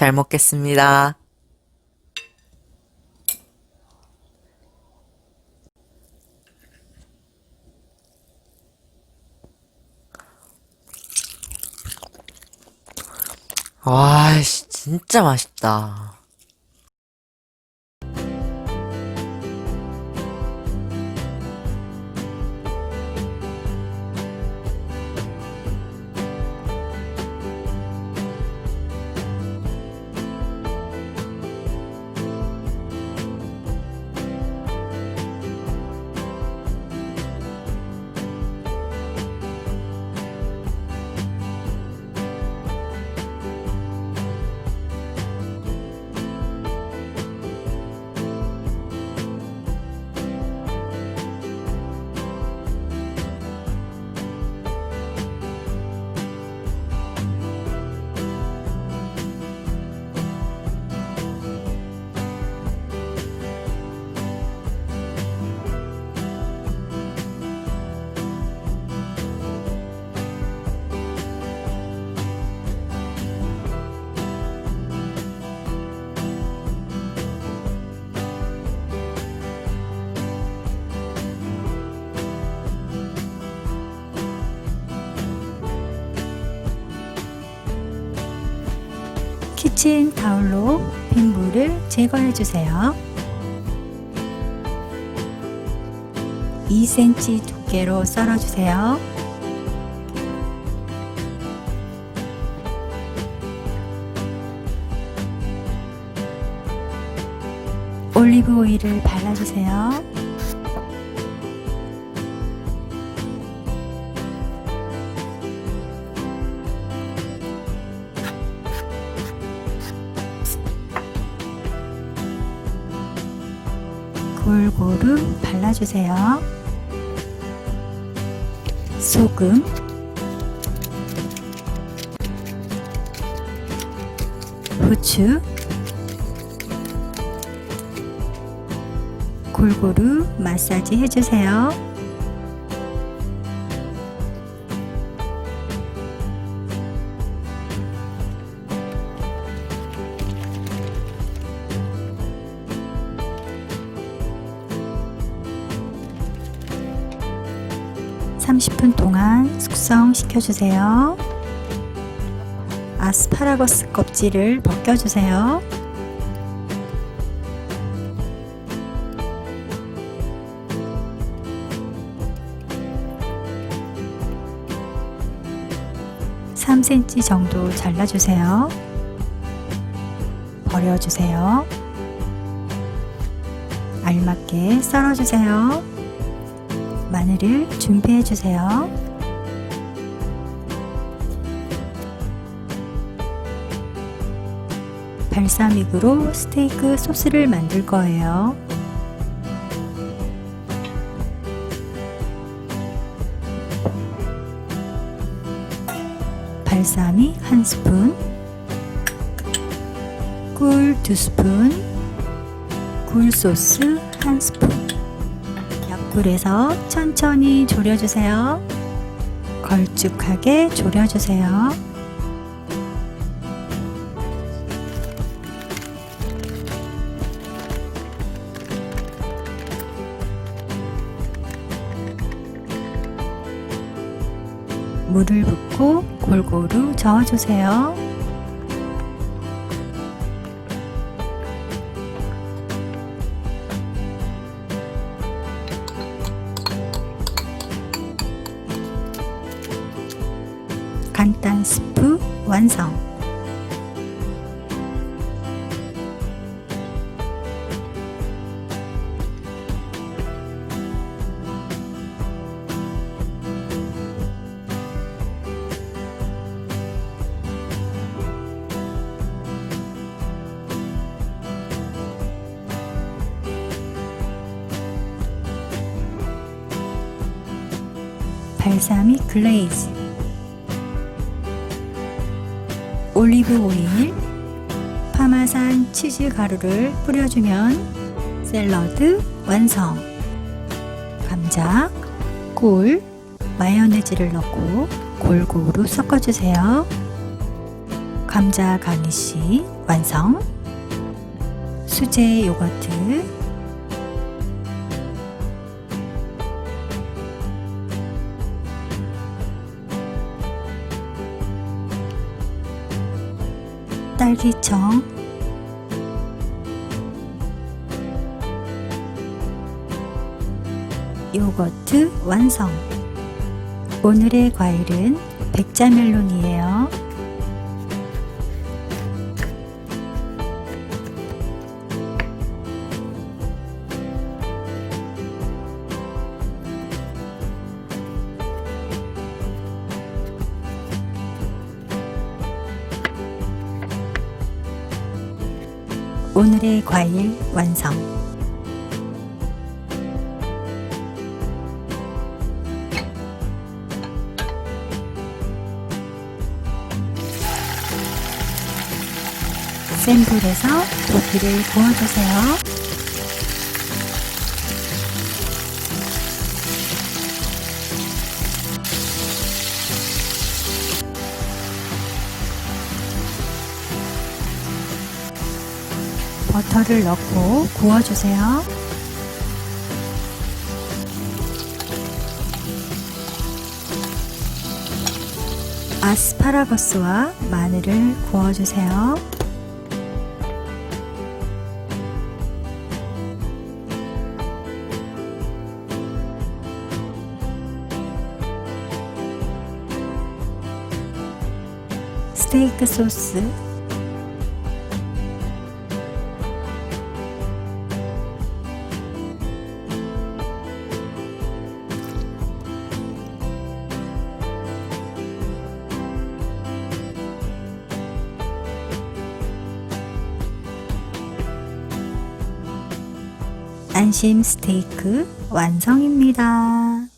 잘 먹겠습니다. 와, 씨, 진짜 맛있다. 키친 타올로 빈물을 제거해 주세요. 2cm 두께로 썰어 주세요. 올리브 오일을 발라주세요. 골고루 발라주세요. 소금, 후추, 골고루 마사지 해주세요. 삼십 분 동안 숙성시켜주세요. 아스파라거스 껍질을 벗겨주세요. 삼 c m 정도 잘라주세요. 버려주세요. 알맞게 썰어주세요. 마늘을 준비해 주세요. 발사믹으로 스테이크 소스를 만들 거예요. 발사믹 한 스푼, 꿀 두 스푼, 굴 소스 한 스푼. 약불에서 천천히 졸여주세요. 걸쭉하게 졸여주세요. 물을 붓고 골고루 저어주세요. 간단 스프 완성. 발사믹 글레이즈 올리브 오일 파마산 치즈 가루를 뿌려주면 샐러드 완성 감자 꿀 마요네즈를 넣고 골고루 섞어주세요 감자 가니쉬 완성. 수제 요거트. 딸기청. 요거트 완성. 오늘의 과일은 백자멜론이에요. 오늘의 과일 완성. 센 불에서 고기를 구워주세요. 버터를 넣고 구워주세요. 아스파라거스와 마늘을 구워주세요. 스테이크 소스 안심 스테이크 완성입니다.